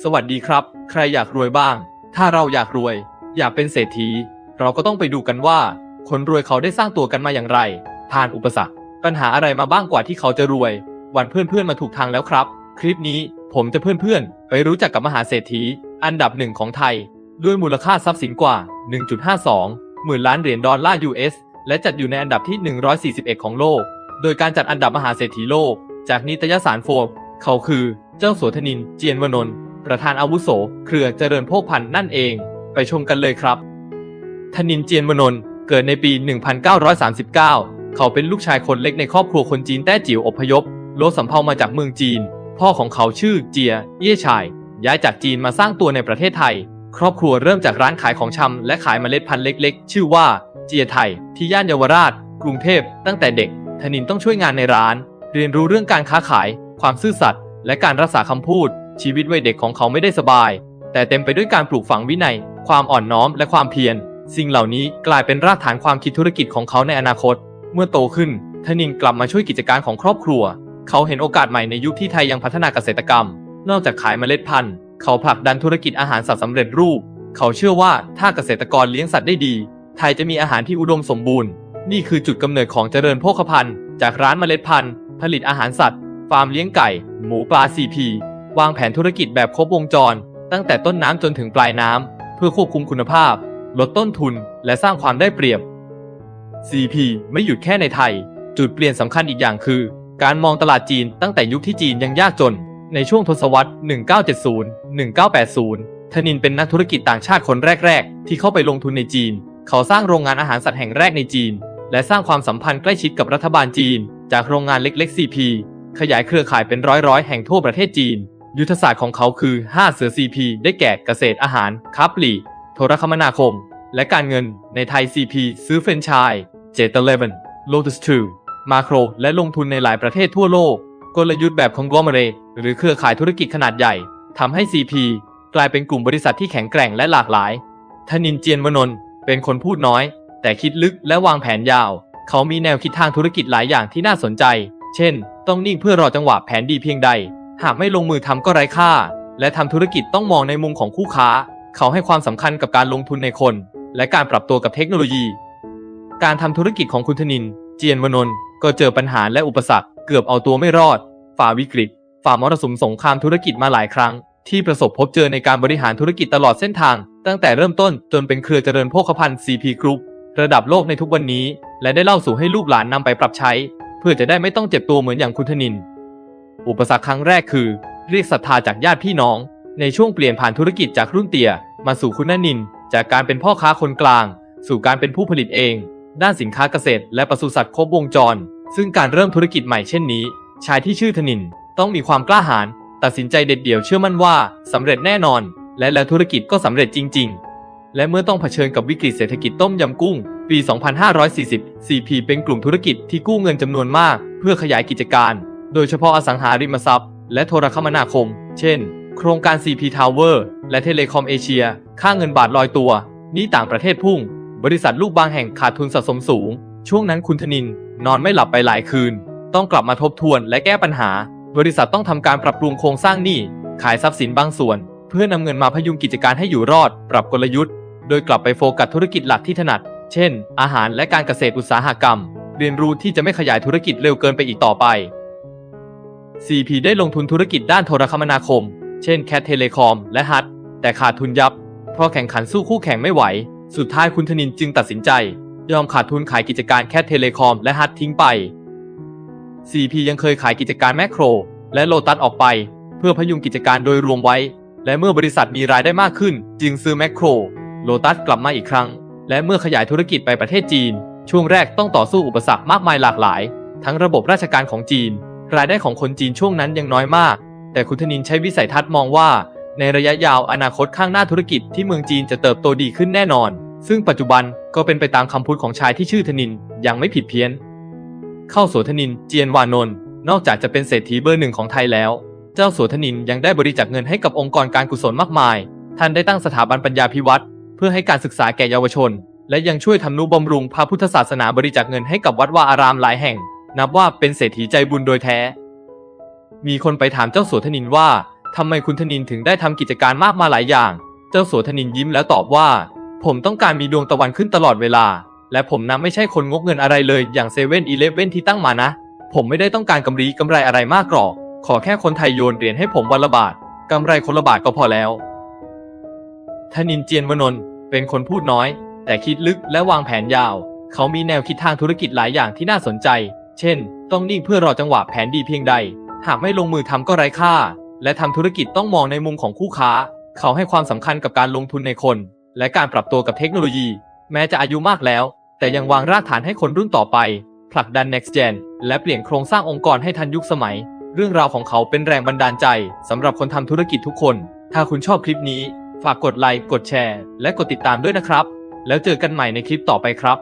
สวัสดีครับ ใครอยากรวยบ้าง ถ้าเราอยากรวย อยากเป็นเศรษฐี เราก็ต้องไปดูกันว่า คนรวยเขาได้สร้างตัวกันมาอย่างไร ผ่านอุปสรรค ปัญหาอะไรมาบ้างกว่าที่เขาจะรวย วันเพื่อนๆมาถูกทางแล้วครับ คลิปนี้ผมจะเพื่อนๆ ไปรู้จักกับมหาเศรษฐี อันดับหนึ่งของไทย ด้วยมูลค่าทรัพย์สินกว่า 1.52 หมื่นล้านเหรียญดอลลาร์ US และจัดอยู่ในอันดับที่ 141 ของโลก โดยการจัดอันดับมหาเศรษฐีโลก จากนิตยสารโฟร์บเขาคือ เจ้าสัวธนิน เจียนวนนท์ ประธานอาวุโส เครือเจริญโภคพันธ์นั่นเอง ไปชมกันเลยครับ ธนินเจียนวนนเกิดในปี 1939 เขาเป็นลูกชายคนเล็กในครอบครัวคนจีนแต้จิ๋วอพยพโลสำเภามาจากเมืองจีน พ่อของเขาชื่อเจีย เย่ชาย ย้ายจากจีนมาสร้างตัวในประเทศไทย ครอบครัวเริ่มจากร้านขายของชำและขายเมล็ดพันธุ์เล็ก ๆ ชื่อว่า เจียไทย ที่ย่านเยาวราช กรุงเทพ ตั้งแต่เด็ก ธนินต้องช่วยงานในร้าน เรียนรู้เรื่องการค้าขาย ความซื่อสัตย์และการรักษาคำพูด ชีวิตวัยเด็กของเขาไม่ได้สบาย แต่เต็มไปด้วยการปลูกฝังวินัย ความอ่อนน้อมและความเพียร สิ่งเหล่านี้กลายเป็นรากฐานความคิดธุรกิจของเขาในอนาคต เมื่อโตขึ้นธนินกลับมาช่วยกิจการของครอบครัว เขาเห็นโอกาสใหม่ในยุคที่ไทยยังพัฒนาเกษตรกรรม นอกจากขายเมล็ดพันธุ์ เขาผลักดันธุรกิจอาหารสัตว์สำเร็จรูป เขาเชื่อว่าถ้าเกษตรกรเลี้ยงสัตว์ได้ดี ไทยจะมีอาหารที่อุดมสมบูรณ์ นี่คือจุดกำเนิดของเจริญโภคภัณฑ์ จากร้านเมล็ดพันธุ์ ผลิตอาหารสัตว์ ฟาร์มเลี้ยงไก่ หมูปลา CP วางแผนธุรกิจแบบครบวงจร ตั้งแต่ต้นน้ำจนถึงปลายน้ำ เพื่อควบคุมคุณภาพ ลดต้นทุน และสร้างความได้เปรียบ CP ไม่หยุดแค่ในไทย จุดเปลี่ยนสำคัญอีกอย่างคือ การมองตลาดจีนตั้งแต่ยุคที่จีนยังยากจน ในช่วงทศวรรษ 1970-1980 ธนินเป็นนักธุรกิจต่างชาติคนแรก ๆ ที่เข้าไปลงทุนในจีน เขาสร้างโรงงานอาหารสัตว์แห่งแรกในจีน และสร้างความสัมพันธ์ใกล้ชิดกับรัฐบาลจีน จากโรงงานเล็กๆ CP ขยายเครือข่ายเป็นร้อยๆ แห่งทั่วประเทศจีน ยุทธศาสตร์ของเขาคือ 5 เสือ CP ได้แก่เกษตรอาหารค้าปลีกโทรคมนาคม และการเงินในไทย CP ซื้อเฟรนชส์เจตเลเวน Lotus 2มาโคร และลงทุนในหลายประเทศทั่วโลก กลยุทธ์แบบ conglomerate หรือเครือข่ายธุรกิจขนาดใหญ่ทำให้ CP กลายเป็นกลุ่มบริษัทที่แข็งแกร่งและหลากหลายธนินเจียนวนนท์เป็นคนพูดน้อย แต่คิดลึกและวางแผนยาว เขามีแนวคิดทางธุรกิจหลายอย่างที่น่าสนใจ เช่น ต้องนิ่งเพื่อรอจังหวะแผนดีเพียงใด หากไม่ลงมือทำก็ไร้ค่า และทำธุรกิจต้องมองในมุมของคู่ค้า เขาให้ความสำคัญกับการลงทุนในคน และการปรับตัวกับเทคโนโลยี การทำธุรกิจของคุณธนิน เจียนวนนท์ก็เจอปัญหาและอุปสรรค เกือบเอาตัวไม่รอด ฝ่าวิกฤต ฝ่ามรสุมสงครามธุรกิจมาหลายครั้ง ที่ประสบพบเจอในการบริหารธุรกิจตลอดเส้นทาง ตั้งแต่เริ่มต้นจนเป็นเครือเจริญโภคภัณฑ์ CP Group ระดับโลกในทุกวันนี้ และได้เล่าสู่ให้ลูกหลานนำไปปรับใช้ เพื่อจะได้ไม่ต้องเจ็บตัวเหมือนอย่างคุณธนิน อุปสรรคครั้งแรกคือ เรียกศรัทธาจากญาติพี่น้อง ในช่วงเปลี่ยนผ่านธุรกิจจากรุ่นเตี่ยมาสู่คุณนิน จากการเป็นพ่อค้าคนกลาง สู่การเป็นผู้ผลิตเอง ด้านสินค้าเกษตร และปศุสัตว์ครบวงจร ซึ่งการเริ่มธุรกิจใหม่เช่นนี้ ชายที่ชื่อธนิน ต้องมีความกล้าหาญตัดสินใจเด็ดเดี่ยวเชื่อมั่นว่าสำเร็จแน่นอน และแล้วธุรกิจก็สำเร็จจริง ๆ และเมื่อต้องเผชิญกับวิกฤตเศรษฐกิจต้มยำกุ้ง ปี 2540 CP เป็นกลุ่มธุรกิจที่กู้เงินจำนวนมาก เพื่อขยายกิจการ โดยเฉพาะอสังหาริมทรัพย์ และโทรคมนาคม เช่น โครงการ CP Tower และเทเลคอมเอเชีย ค่าเงินบาทลอยตัว นี้ต่างประเทศพุ่ง บริษัทลูกบางแห่งขาดทุนสะสมสูง ช่วงนั้นคุณธนิน นอนไม่หลับไปหลายคืน ต้องกลับมาทบทวนและแก้ปัญหา บริษัทต้องทำการปรับปรุงโครงสร้างหนี้ ขายทรัพย์สินบางส่วน เพื่อนำเงินมาพยุงกิจการให้อยู่รอด ปรับกลยุทธ์ โดยกลับไปโฟกัสธุรกิจหลักที่ถนัด เช่น อาหารและการเกษตรอุตสาหกรรม เรียนรู้ที่จะไม่ขยายธุรกิจเร็วเกินไปอีกต่อไป CP ได้ลงทุนธุรกิจด้านโทรคมนาคม เช่น Cat Telecom และ HUD แต่ขาดทุนยับ เพราะแข่งขันสู้คู่แข่งไม่ไหว สุดท้ายคุณธนินจึงตัดสินใจ ยอมขาดทุนขายกิจการ Cat Telecom และ HUD ทิ้งไป CP ยังเคยขายกิจการแมคโคร และโลตัสออกไป เพื่อพยุงกิจการโดยรวมไว้ และเมื่อบริษัทมีรายได้มากขึ้น จึงซื้อแมคโครโลตัสกลับมาอีกครั้ง และเมื่อขยายธุรกิจไปประเทศจีน ช่วงแรกต้องต่อสู้อุปสรรคมากมายหลากหลาย ทั้งระบบราชการของจีน รายได้ของคนจีนช่วงนั้นยังน้อยมาก แต่คุณธนินใช้วิสัยทัศน์มองว่า ในระยะยาวอนาคตข้างหน้าธุรกิจที่เมืองจีนจะเติบโตดีขึ้นแน่นอน ซึ่งปัจจุบันก็เป็นไปตามคำพูดของชายที่ชื่อธนินยังไม่ผิดเพี้ยน เข้าโสธนินเจียนวานนท์นอกจากจะเป็นเศรษฐีเบอร์หนึ่งของไทยแล้ว เจ้าโสธนินยังได้บริจาคเงินให้กับองค์กรการกุศลมากมาย ท่านได้ตั้งสถาบันปัญญาพิวัตรเพื่อให้การศึกษาแก่เยาวชน และยังช่วยทำนุบำรุงพระพุทธศาสนาบริจาคเงินให้กับวัดวาอารามหลายแห่ง นับว่าเป็นเศรษฐีใจบุญโดยแท้ มีคนไปถามเจ้าโสธนินว่าทำไมคุณธนินถึงได้ทำกิจการมากมาหลายอย่าง เจ้าสัวธนินยิ้มแล้วตอบว่า ผมต้องการมีดวงตะวันขึ้นตลอดเวลา และผมนะไม่ใช่คนงกเงินอะไรเลย อย่างเซเว่นอีเลฟเว่นที่ตั้งมานะ ผมไม่ได้ต้องการกำไรกำไรอะไรมากหรอก ขอแค่คนไทยโยนเหรียญให้ผมวันละบาทกำไรคนละบาทก็พอแล้ว ธนินเจียนวนนท์เป็นคนพูดน้อย แต่คิดลึกและวางแผนยาว เขามีแนวคิดทางธุรกิจหลายอย่างที่น่าสนใจ เช่น ต้องนิ่งเพื่อรอจังหวะแผนดีเพียงใด หากไม่ลงมือทำก็ไร้ค่า และทำธุรกิจต้องมองในมุมของคู่ค้า เขาให้ความสำคัญกับการลงทุนในคน และการปรับตัวกับเทคโนโลยี แม้จะอายุมากแล้ว แต่ยังวางรากฐานให้คนรุ่นต่อไป ผลักดัน next gen และเปลี่ยนโครงสร้างองค์กรให้ทันยุคสมัย เรื่องราวของเขาเป็นแรงบันดาลใจสำหรับคนทำธุรกิจทุกคน ถ้าคุณชอบคลิปนี้ ฝากกดไลค์กดแชร์ และกดติดตามด้วยนะครับ แล้วเจอกันใหม่ในคลิปต่อไปครับ